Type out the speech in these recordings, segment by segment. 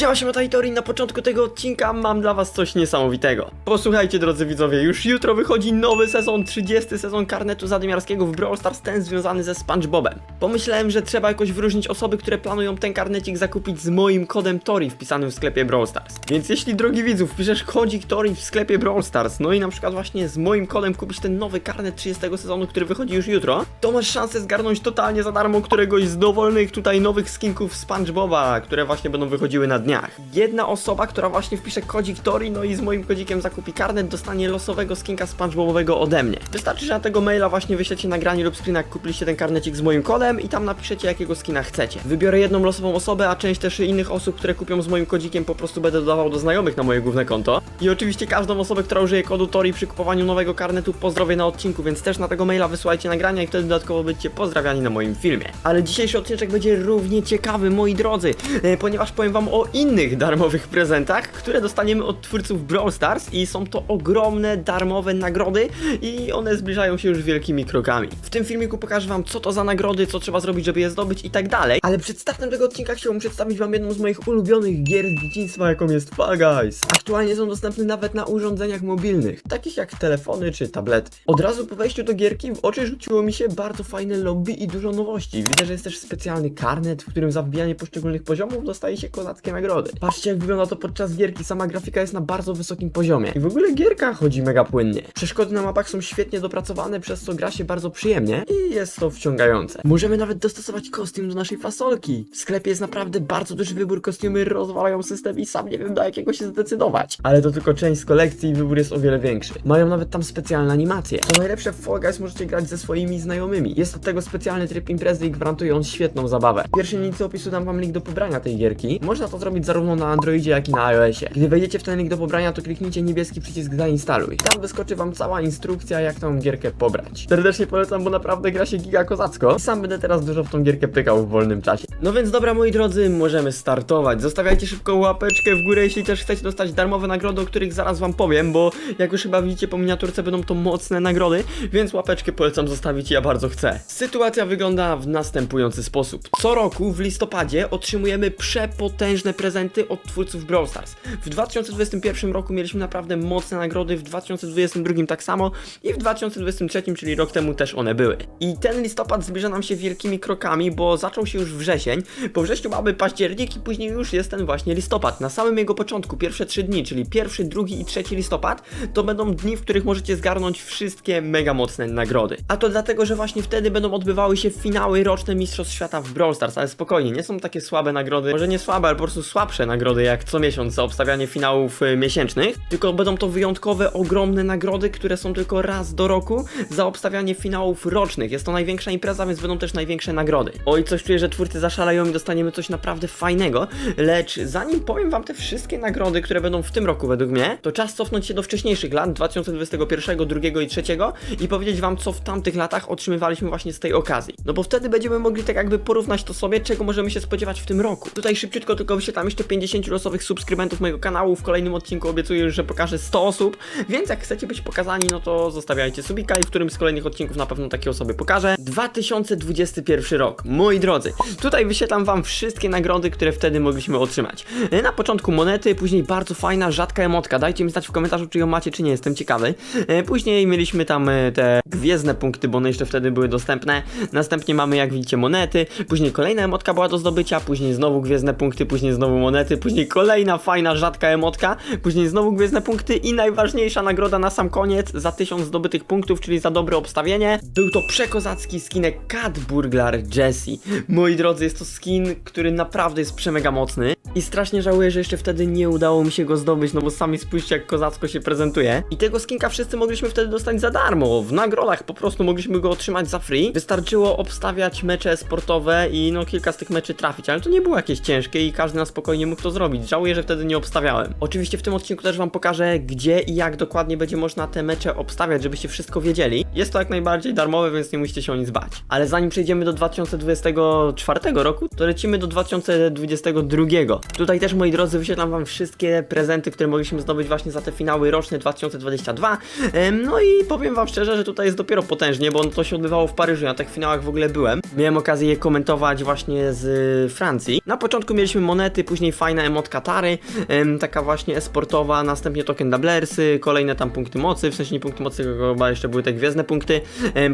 Siema, siema, Tajtori, na początku tego odcinka mam dla was coś niesamowitego. Posłuchajcie, drodzy widzowie, już jutro wychodzi nowy sezon, 30 sezon karnetu zadymiarskiego w Brawl Stars, ten związany ze SpongeBobem. Pomyślałem, że trzeba jakoś wyróżnić osoby, które planują ten karnecik zakupić z moim kodem Tori wpisanym w sklepie Brawl Stars. Więc jeśli, drogi widzów, wpiszesz kodzik Tori w sklepie Brawl Stars, no i na przykład właśnie z moim kodem kupisz ten nowy karnet 30 sezonu, który wychodzi już jutro, to masz szansę zgarnąć totalnie za darmo któregoś z dowolnych tutaj nowych skinków SpongeBoba, które właśnie będą wychodziły na dniach. Jedna osoba, która właśnie wpisze kodzik Tori, no i z moim kodzikiem zakupi karnet, dostanie losowego skinka SpongeBobowego ode mnie. Wystarczy, że na tego maila właśnie wyślecie nagranie lub screen, jak kupiliście ten karnecik z moim kodem i tam napiszecie jakiego skina chcecie. Wybiorę jedną losową osobę, a część też innych osób, które kupią z moim kodzikiem po prostu będę dodawał do znajomych na moje główne konto. I oczywiście każdą osobę, która użyje kodu Tori przy kupowaniu nowego karnetu pozdrowię na odcinku, więc też na tego maila wysyłajcie nagrania i wtedy dodatkowo będziecie pozdrawiani na moim filmie. Ale dzisiejszy odcinek będzie równie ciekawy, moi drodzy, e, ponieważ powiem wam o innych darmowych prezentach, które dostaniemy od twórców Brawl Stars i są to ogromne darmowe nagrody i one zbliżają się już wielkimi krokami. W tym filmiku pokażę wam co to za nagrody, co trzeba zrobić, żeby je zdobyć i tak dalej. Ale przed startem tego odcinka chciałbym przedstawić wam jedną z moich ulubionych gier z dzieciństwa, jaką jest Fall Guys. Aktualnie są dostępne nawet na urządzeniach mobilnych, takich jak telefony czy tablety. Od razu po wejściu do gierki w oczy rzuciło mi się bardzo fajne lobby i dużo nowości. Widzę, że jest też specjalny karnet, w którym za wbijanie poszczególnych poziomów dostaje się kozackie nagrody. Patrzcie jak wygląda to podczas gierki, sama grafika jest na bardzo wysokim poziomie. I w ogóle gierka chodzi mega płynnie. Przeszkody na mapach są świetnie dopracowane, przez co gra się bardzo przyjemnie i jest to wciągające. Możemy nawet dostosować kostium do naszej fasolki. W sklepie jest naprawdę bardzo duży wybór kostiumy, rozwalają system i sam nie wiem do jakiego się zdecydować. Ale to tylko część z kolekcji i wybór jest o wiele większy. Mają nawet tam specjalne animacje. Co najlepsze w Fall Guys możecie grać ze swoimi znajomymi. Jest do tego specjalny tryb imprezy i gwarantuje on świetną zabawę. W pierwszej linii opisu dam wam link do pobrania tej gierki. Można to zrobić zarówno na Androidzie, jak i na iOSie. Gdy wejdziecie w ten link do pobrania, to kliknijcie niebieski przycisk zainstaluj. Tam wyskoczy wam cała instrukcja, jak tą gierkę pobrać. Serdecznie polecam, bo naprawdę gra się giga kozacko. I sam będę teraz dużo w tą gierkę pykał w wolnym czasie. No więc dobra, moi drodzy, możemy startować. Zostawiajcie szybko łapeczkę w górę, jeśli też chcecie dostać darmowe nagrody, o których zaraz wam powiem, bo jak już chyba widzicie po miniaturce, będą to mocne nagrody, więc łapeczkę polecam zostawić, ja bardzo chcę. Sytuacja wygląda w następujący sposób. Co roku w listopadzie otrzymujemy przepotężne prezenty od twórców Brawl Stars. W 2021 roku mieliśmy naprawdę mocne nagrody, w 2022 tak samo i w 2023, czyli rok temu też one były. I ten listopad zbliża nam się wielkimi krokami, bo zaczął się już wrzesień, po wrześniu mamy październik i później już jest ten właśnie listopad. Na samym jego początku, pierwsze trzy dni, czyli pierwszy, drugi i trzeci listopad, to będą dni, w których możecie zgarnąć wszystkie mega mocne nagrody. A to dlatego, że właśnie wtedy będą odbywały się finały roczne Mistrzostw Świata w Brawl Stars, ale spokojnie, nie są takie słabe nagrody, może nie słabe, ale po prostu słabsze nagrody jak co miesiąc za obstawianie finałów y, miesięcznych, tylko będą to wyjątkowe, ogromne nagrody, które są tylko raz do roku za obstawianie finałów rocznych. Jest to największa impreza, więc będą też największe nagrody. Oj, coś czuję, że twórcy zaszalają i dostaniemy coś naprawdę fajnego, lecz zanim powiem wam te wszystkie nagrody, które będą w tym roku według mnie, to czas cofnąć się do wcześniejszych lat, 2021, 2 i 3 i powiedzieć wam, co w tamtych latach otrzymywaliśmy właśnie z tej okazji. No bo wtedy będziemy mogli tak jakby porównać to sobie, czego możemy się spodziewać w tym roku. Tutaj szybciutko tylko wyświetlam jeszcze 50 losowych subskrybentów mojego kanału. W kolejnym odcinku obiecuję że pokażę 100 osób, więc jak chcecie być pokazani, no to zostawiajcie subika i w którymś z kolejnych odcinków na pewno takie osoby pokażę. 2021 rok. Moi drodzy, tutaj wyświetlam wam wszystkie nagrody, które wtedy mogliśmy otrzymać. Na początku monety, później bardzo fajna, rzadka emotka. Dajcie mi znać w komentarzu, czy ją macie, czy nie, jestem ciekawy. E, Później mieliśmy tam e, te gwiezdne punkty, bo one jeszcze wtedy były dostępne. Następnie mamy, jak widzicie, monety. Później kolejna emotka była do zdobycia, później znowu gwiezdne punkty, później znowu monety, później kolejna fajna, rzadka emotka, później znowu gwiezdne punkty i najważniejsza nagroda na sam koniec za 1000 zdobytych punktów, czyli za dobre obstawienie. Był to przekozacki skinek Cat Burglar Jessie. Moi drodzy, jest to skin, który naprawdę jest przemega mocny i strasznie żałuję, że jeszcze wtedy nie udało mi się go zdobyć, no bo sami spójrzcie jak kozacko się prezentuje. I tego skinka wszyscy mogliśmy wtedy dostać za darmo, w nagrodach po prostu mogliśmy go otrzymać za free. Wystarczyło obstawiać mecze sportowe i no kilka z tych meczy trafić, ale to nie było jakieś ciężkie i każdy na spokojnie mógł to zrobić. Żałuję, że wtedy nie obstawiałem. Oczywiście w tym odcinku też wam pokażę, gdzie i jak dokładnie będzie można te mecze obstawiać, żebyście wszystko wiedzieli. Jest to jak najbardziej darmowe, więc nie musicie się o nic bać. Ale zanim przejdziemy do 2024 roku, to lecimy do 2022. Tutaj też, moi drodzy, wyświetlam wam wszystkie prezenty, które mogliśmy zdobyć właśnie za te finały roczne 2022. Em, No i powiem wam szczerze, że tutaj jest dopiero potężnie, bo to się odbywało w Paryżu, ja na tych finałach w ogóle byłem. Miałem okazję je komentować właśnie z Francji. Na początku mieliśmy monety, później fajna emotka Tary, taka właśnie esportowa, następnie token Doublersy, kolejne tam punkty mocy, w sensie nie punkty mocy, chyba jeszcze były te gwiezdne punkty,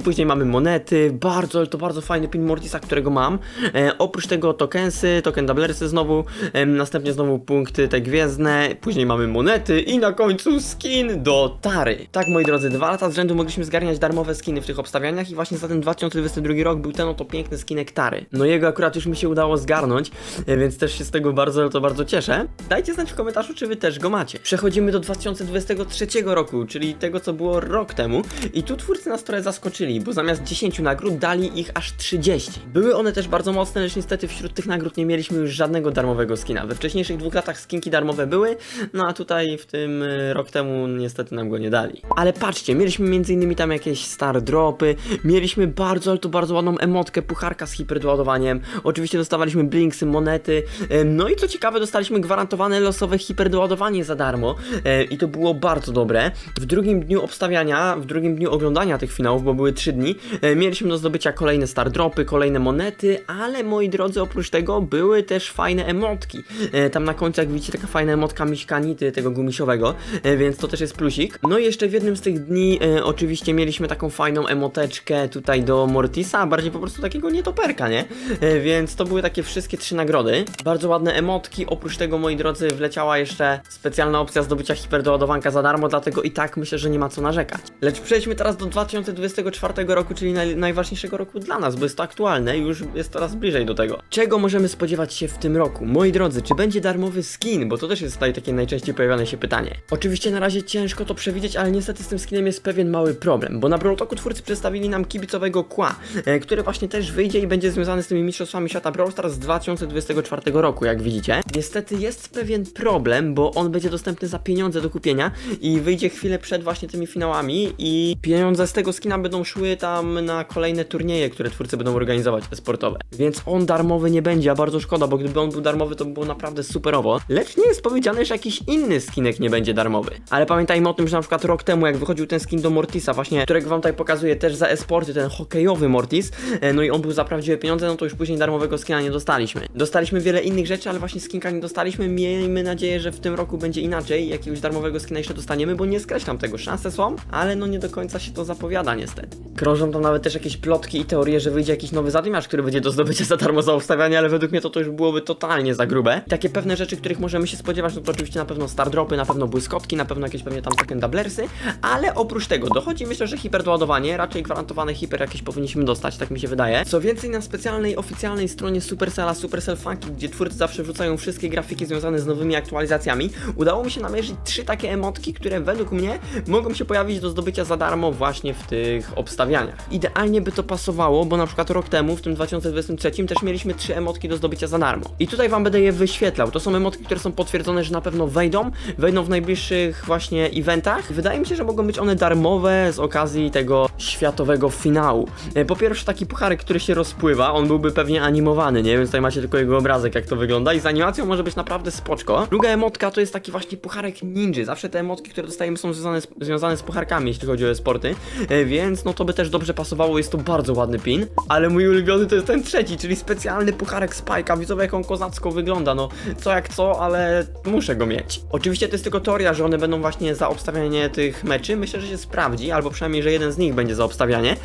później mamy monety, bardzo, to bardzo fajny pin Mortisa, którego mam, e, oprócz tego tokensy, token Doublersy znowu, następnie znowu punkty te gwiezdne, później mamy monety i na końcu skin do Tary. Tak moi drodzy, dwa lata z rzędu mogliśmy zgarniać darmowe skiny w tych obstawianiach i właśnie za ten 2022 rok był ten oto piękny skinek Tary. No jego akurat już mi się udało zgarnąć, e, więc też się z tego bardzo, ale to bardzo cieszę. Dajcie znać w komentarzu, czy wy też go macie. Przechodzimy do 2023 roku, czyli tego, co było rok temu i tu twórcy nas trochę zaskoczyli, bo zamiast 10 nagród dali ich aż 30. Były one też bardzo mocne, lecz niestety wśród tych nagród nie mieliśmy już żadnego darmowego skina. We wcześniejszych dwóch latach skinki darmowe były, no a tutaj w tym y, rok temu niestety nam go nie dali. Ale patrzcie, mieliśmy m.in. tam jakieś star dropy, mieliśmy bardzo, ale to bardzo ładną emotkę, pucharka z hiperdoładowaniem, oczywiście dostawaliśmy blinksy, monety, e, no i co ciekawe dostaliśmy gwarantowane losowe hiperdoładowanie za darmo e, i to było bardzo dobre. W drugim dniu obstawiania, w drugim dniu oglądania tych finałów, bo były 3 dni, e, mieliśmy do zdobycia kolejne star dropy, kolejne monety, ale moi drodzy, oprócz tego były też fajne emotki. E, Tam na końcu, jak widzicie, taka fajna emotka miśkanity tego gumisiowego, e, więc to też jest plusik. No i jeszcze w jednym z tych dni e, oczywiście mieliśmy taką fajną emoteczkę tutaj do Mortisa, bardziej po prostu takiego nietoperka, nie? E, Więc to były takie wszystkie trzy nagrody. Bardzo ładne emotki, oprócz tego, moi drodzy, wleciała jeszcze specjalna opcja zdobycia hiperdoładowanka za darmo, dlatego i tak myślę, że nie ma co narzekać. Lecz przejdźmy teraz do 2024 roku, czyli naj, najważniejszego roku dla nas, bo jest to aktualne i już jest coraz bliżej do tego. Czego możemy spodziewać się w tym roku? Moi drodzy, czy będzie darmowy skin? Bo to też jest tutaj takie najczęściej pojawiane się pytanie. Oczywiście na razie ciężko to przewidzieć, ale niestety z tym skinem jest pewien mały problem, bo na Brawl Talku twórcy przedstawili nam kibicowego kła, e, który właśnie też wyjdzie i będzie związany z tymi mistrzostwami świata Brawl Stars z 2024 roku, jak widzicie. Niestety jest pewien problem, bo on będzie dostępny za pieniądze do kupienia i wyjdzie chwilę przed właśnie tymi finałami i pieniądze z tego skina będą szły tam na kolejne turnieje, które twórcy będą organizować, sportowe. Więc on darmowy nie będzie, a bardzo szkoda, bo gdyby on był darmowy, to by było naprawdę superowo. Lecz nie jest powiedziane, że jakiś inny skinek nie będzie darmowy. Ale pamiętajmy o tym, że na przykład rok temu, jak wychodził ten skin do Mortisa, właśnie, którego wam tutaj pokazuję też za esporty, ten hokejowy Mortis, e, no i on był za prawdziwe pieniądze, no to już później darmowego skina nie dostaliśmy. Dostaliśmy wiele innych rzeczy, ale właśnie skinka nie dostaliśmy. Miejmy nadzieję, że w tym roku będzie inaczej, jakiegoś darmowego skina jeszcze dostaniemy, bo nie skreślam tego. Szanse są, ale no nie do końca się to zapowiada niestety. Krążą tam nawet też jakieś plotki i teorie, że wyjdzie jakiś nowy zadymiarz, który będzie do zdobycia za darmo za obstawianie, ale według mnie to, to już byłoby totalnie za grube. Takie pewne rzeczy, których możemy się spodziewać, no to oczywiście na pewno star dropy, na pewno błyskotki, na pewno jakieś pewnie tam token doublersy, ale oprócz tego dochodzi myślę, że hiperdoładowanie, raczej gwarantowane hiper jakieś powinniśmy dostać, tak mi się wydaje. Co więcej, na specjalnej oficjalnej stronie Supercella, Supercell Funky, gdzie twórcy zawsze wrzucają wszystkie grafiki związane z nowymi aktualizacjami, udało mi się namierzyć trzy takie emotki, które według mnie mogą się pojawić do zdobycia za darmo właśnie w tych obstawianiach. Idealnie by to pasowało, bo na przykład rok temu, w tym 2023 też mieliśmy trzy emotki do zdobycia za darmo. I tutaj wam będę je wyświetlał. To są emotki, które są potwierdzone, że na pewno wejdą, wejdą w najbliższych właśnie eventach. Wydaje mi się, że mogą być one darmowe z okazji tego światowego finału. E, Po pierwsze taki pucharek, który się rozpływa, on byłby pewnie animowany, nie? Więc tutaj macie tylko jego obrazek, jak to wygląda i z animacją może być naprawdę spoczko. Druga emotka to jest taki właśnie pucharek ninja. Zawsze te emotki, które dostajemy są związane z, związane z pucharkami, jeśli chodzi o sporty, e, więc no to by też dobrze pasowało, jest to bardzo ładny pin. Ale mój ulubiony to jest ten trzeci, czyli specjalny pucharek Spike'a. Widzowie jak on kozacko wygląda, no co jak co, ale muszę go mieć. Oczywiście to jest tylko teoria, że one będą właśnie za obstawianie tych meczy. Myślę, że się sprawdzi, albo przynajmniej, że jeden z nich będzie za obstawianie.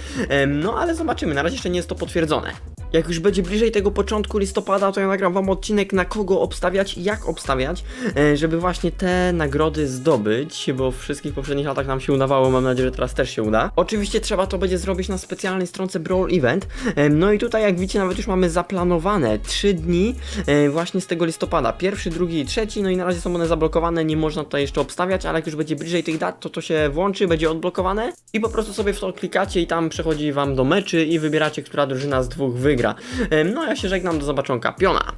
No ale zobaczymy, na razie jeszcze nie jest to potwierdzone. Jak już będzie bliżej tego początku listopada, to ja nagram wam odcinek na kogo obstawiać i jak obstawiać, e, żeby właśnie te nagrody zdobyć, bo w wszystkich poprzednich latach nam się udawało, mam nadzieję, że teraz też się uda. Oczywiście trzeba to będzie zrobić na specjalnej stronce Brawl Event. E, No i tutaj jak widzicie nawet już mamy zaplanowane 3 dni e, właśnie z tego listopada. Pierwszy, drugi i trzeci, no i na razie są one zablokowane, nie można tutaj jeszcze obstawiać, ale jak już będzie bliżej tych dat, to to się włączy, będzie odblokowane i po prostu sobie w to klikacie i tam przechodzi wam do meczy i wybieracie, która drużyna z dwóch wygra. No ja się żegnam, do zobaczonka, piona!